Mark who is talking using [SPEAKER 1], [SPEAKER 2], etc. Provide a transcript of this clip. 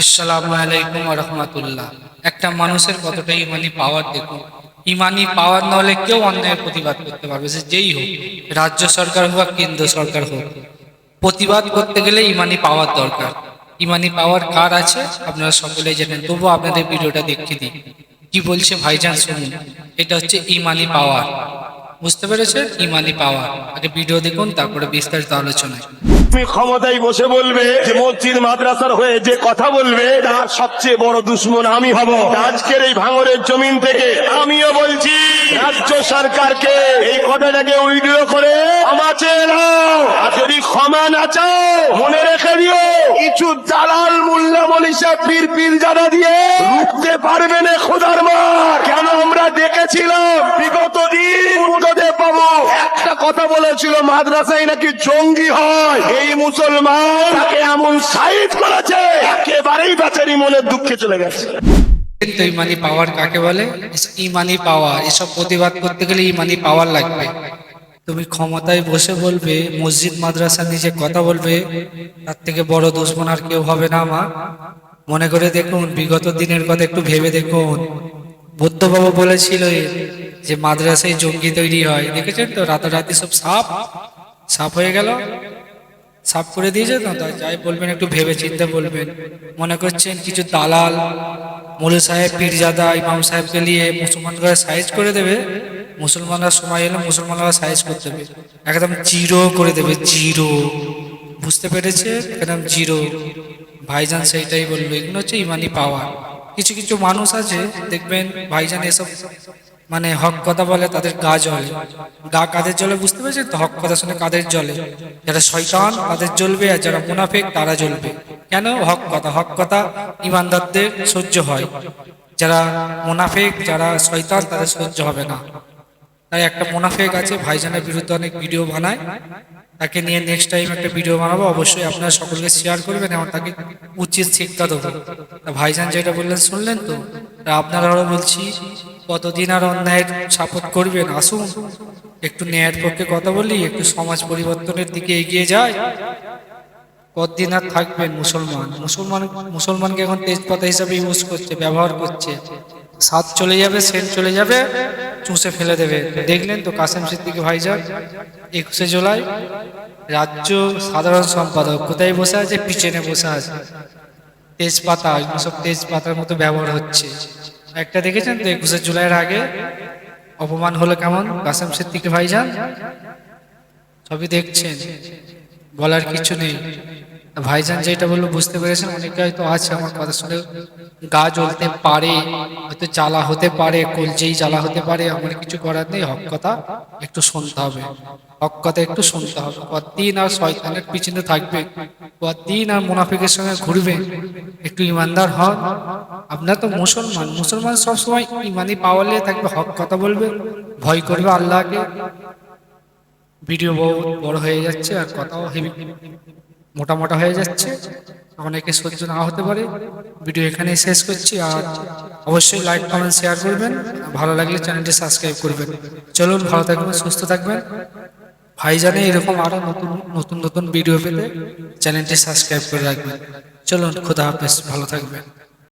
[SPEAKER 1] আসসালামু আলাইকুম রহমতুল্লাহ। একটা মানুষের কতটা ইমানি পাওয়ার দেখুন। ইমানি পাওয়ার নহলে কেউ অন্যায়ের প্রতিবাদ করতে পারবে সে যেই হোক, রাজ্য সরকার হোক, কেন্দ্র সরকার হোক। প্রতিবাদ করতে গেলে ইমানি পাওয়ার দরকার। ইমানি পাওয়ার কার আছে? আপনারা সকলেই জানেন। তবুও আপনাদের ভিডিওটা দেখতে দিই। কি বলছে ভাইজান শুনুন। এটা হচ্ছে ইমানি পাওয়ার। বুঝতে পেরেছেন? ইমানি পাওয়ার আগে ভিডিও দেখুন, তারপরে বিস্তারিত আলোচনায়।
[SPEAKER 2] তুমি ক্ষমতায় বসে বলবে যে মসজিদ মাদ্রাসার হয়ে যে কথা বলবে তার সবচেয়ে বড় দুশ্মন আমি হব। আজকের এই ভাঙরের জমিন থেকে আমিও বলছি, রাজ্য সরকারকে এই কথাটাকে উইডিও করে ক্ষমা চেয়ে নাও। আর যদি ক্ষমা না চাও, মনে রেখে দিও, কিছু দালাল মোল্লা মনীষা পীর পীর জানা দিয়ে রুখতে পারবে না খোদার মার। কেন আমরা দেখেছিলাম কথা বলেছিল, মাদ্রাসায় নাকি জঙ্গি হয়? এই মুসলমান তাকে এমন সাইড করেছে, একেবারেই বেচারি মনের দুঃখে চলে গেছে।
[SPEAKER 1] পাওয়ার কাকে বলে? পাওয়ার এসব প্রতিবাদ করতে গেলে পাওয়ার লাগবে। তুমি ক্ষমতায় বসে বলবে, মসজিদ কথা বলবে, তার থেকে বড় আর কেউ হবে না, মা। মনে করে দেখুন, বিগত দিনের কথা একটু ভেবে দেখুন। বুদ্ধবাবু বলেছিল যে মাদ্রাসায় জঙ্গি তৈরি হয়, দেখেছেন তো? রাতারাতি সব সাপ সাপ হয়ে গেল। সাফ করে দিয়েছে তো তাই যাই বলবেন, একটু ভেবে চিন্তে বলবেন। মনে করছেন কিছু দালাল মৌলী সাহেব, পীরজাদা, ইমাম সাহেবকে নিয়ে মুসলমানরা সাইজ করে দেবে। মুসলমানরা সময় এলে মুসলমানরা সাইজ করে দেবে। একদম জিরো করে দেবে, জিরো। বুঝতে পেরেছে? একদম জিরো। ভাইজান সেইটাই বলবে এগুলো হচ্ছে ইমানি পাওয়ার কিছু কিছু মানুষ আছে, দেখবেন ভাইজান এসব মানে হক কথা বলে তাদের গা জ্বলে। গা কাদের জলে বুঝতে পেরেছেন তো? হক কথা শুনে কাদের জলে যারা শয়তান, তাদের জ্বলবে আর যারা মুনাফেক, তারা জ্বলবে। কেন? হক কথা হক কথা ইমানদারদের সহ্য হয়। যারা মুনাফেক, যারা শয়তান, তাদের সহ্য হবে না। তাই একটা মুনাফেক আছে, ভাইজানের বিরুদ্ধে অনেক ভিডিও বানায়। তাকে নিয়ে নেক্সট টাইম একটা ভিডিও বানাবো, অবশ্যই আপনারা সকলকে শেয়ার করবেন এবং তাকে উচিত শিক্ষা দেবো। ভাইজান যেটা বললেন, শুনলেন তো? আপনারা বলছি কতদিন আর অন্যায়ের সাপোর্ট করবেন আসুন, একটু ন্যায়ের পক্ষে কথা বলি, একটু সমাজ পরিবর্তনের দিকে এগিয়ে যায় কতদিন আর থাকবেন মুসলমান? মুসলমান, মুসলমানকে এখন তেজপাতা হিসাবে ইউজ করছে, ব্যবহার করছে। স্বাদ চলে যাবে, সেন্ট চলে যাবে চুষে ফেলে দেবে। দেখলেন তো কাসেম সিদ্দিকি ভাইজান, একুশে জুলাই, রাজ্য সাধারণ সম্পাদক, কোথায় বসে আছে? পিছনে বসে আছে। তেজপাতা, এগুলো সব তেজপাতার মতো ব্যবহার হচ্ছে। একটা দেখেছেন তো একুশে জুলাইয়ের আগে? অপমান হলো কেমন? কাসেম সিদ্দিকি ভাইজান? সবই দেখছেন, বলার কিছু নেই। ভাইজান যেটা বলল বুঝতে পেরেছেন, অনেকে হয়তো আছে আমার কথা শুনে, গা জ্বলতে পারে, হয়তো জ্বালা হতে পারে কলজেই জ্বালা হতে পারে আমার কিছু করার নেই, হক কথা একটু শুনতে হবে। হক কথা একটু শুনতে হবে। কতদিন আর শয়তানের পিছনে থাকবে? কতদিন আর মুনাফিকের সঙ্গে ঘুরবে? একটু ইমানদার হন। আপনার তো মুসলমান। মুসলমান সবসময় ইমানি পাওয়ালে থাকবে, হক কথা বলবে, ভয় করবে আল্লাহকে। ভিডিও বহুত বড় হয়ে যাচ্ছে আর কথাও হেভি মোটা মোটা হয়ে যাচ্ছে। অনেকে সহ্য না হতে পারে। ভিডিও এখানে শেষ করছি আর অবশ্যই লাইক কমেন্ট শেয়ার করবেন। ভালো লাগলে চ্যানেলটি সাবস্ক্রাইব করবেন। চলুন, ভালো থাকবেন, সুস্থ থাকবেন। ভাইজানে এরকম আরও নতুন নতুন নতুন ভিডিও পেলে চ্যানেলটি সাবস্ক্রাইব করে রাখবেন। চলুন, খুদা হাফেজ, ভালো থাকবেন।